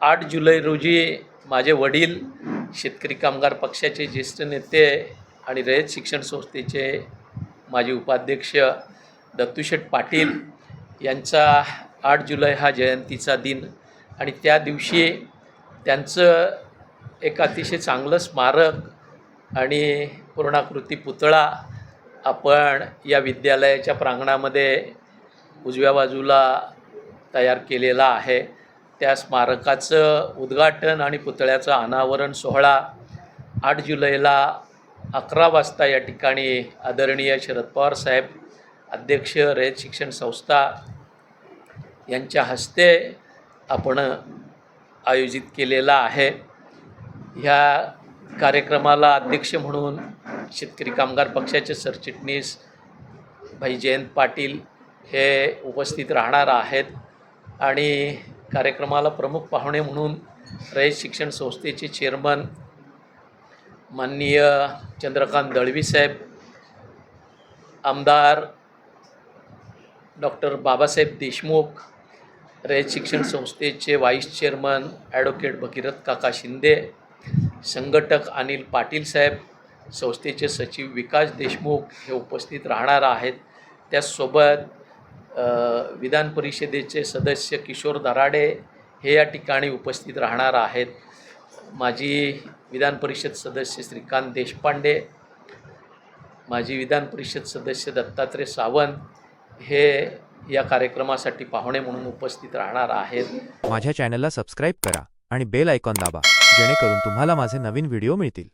आठ जुलै रोजी माझे वडील शेतकरी कामगार पक्षाचे ज्येष्ठ नेते आणि रयत शिक्षण संस्थेचे माजी उपाध्यक्ष दत्तूशेठ पाटील यांचा आठ जुलै हा जयंतीचा दिन. आणि त्या दिवशी त्यांचं एक अतिशय चांगलं स्मारक आणि पूर्णाकृती पुतळा आपण या विद्यालयाच्या प्रांगणामध्ये उजव्या बाजूला तयार केलेला आहे. त्या स्मारकाचं उद्घाटन आणि पुतळ्याचं अनावरण सोहळा आठ जुलैला अकरा वाजता या ठिकाणी आदरणीय शरद पवार साहेब अध्यक्ष रयत शिक्षण संस्था यांच्या हस्ते आपण आयोजित केलेला आहे. ह्या कार्यक्रमाला अध्यक्ष म्हणून शेतकरी कामगार पक्षाचे सरचिटणीस भाई जयंत पाटील हे उपस्थित राहणार आहेत. आणि कार्यक्रमाला प्रमुख पाहुणे म्हणून रयत शिक्षण संस्थेचे चेअरमन माननीय चंद्रकांत दळवी साहेब आमदार डॉक्टर बाबासाहेब देशमुख रयत शिक्षण संस्थेचे व्हाईस चेअरमन ॲडव्होकेट भगीरथ काका शिंदे संघटक अनिल पाटील साहेब संस्थेचे सचिव विकास देशमुख हे उपस्थित राहणार आहेत. त्याचसोबत विधान परिषदेचे सदस्य किशोर दराडे हे या ठिकाणी उपस्थित राहणार आहेत. माजी विधान परिषद सदस्य श्रीकांत देशपांडे माजी विधान परिषद सदस्य दत्तात्रय सावंत हे या कार्यक्रमासाठी पाहुणे म्हणून उपस्थित राहणार आहेत. माझ्या चॅनलला सबस्क्राईब करा आणि बेल आयकॉन दाबा जेणेकरून तुम्हाला माझे नवीन व्हिडिओ मिळतील.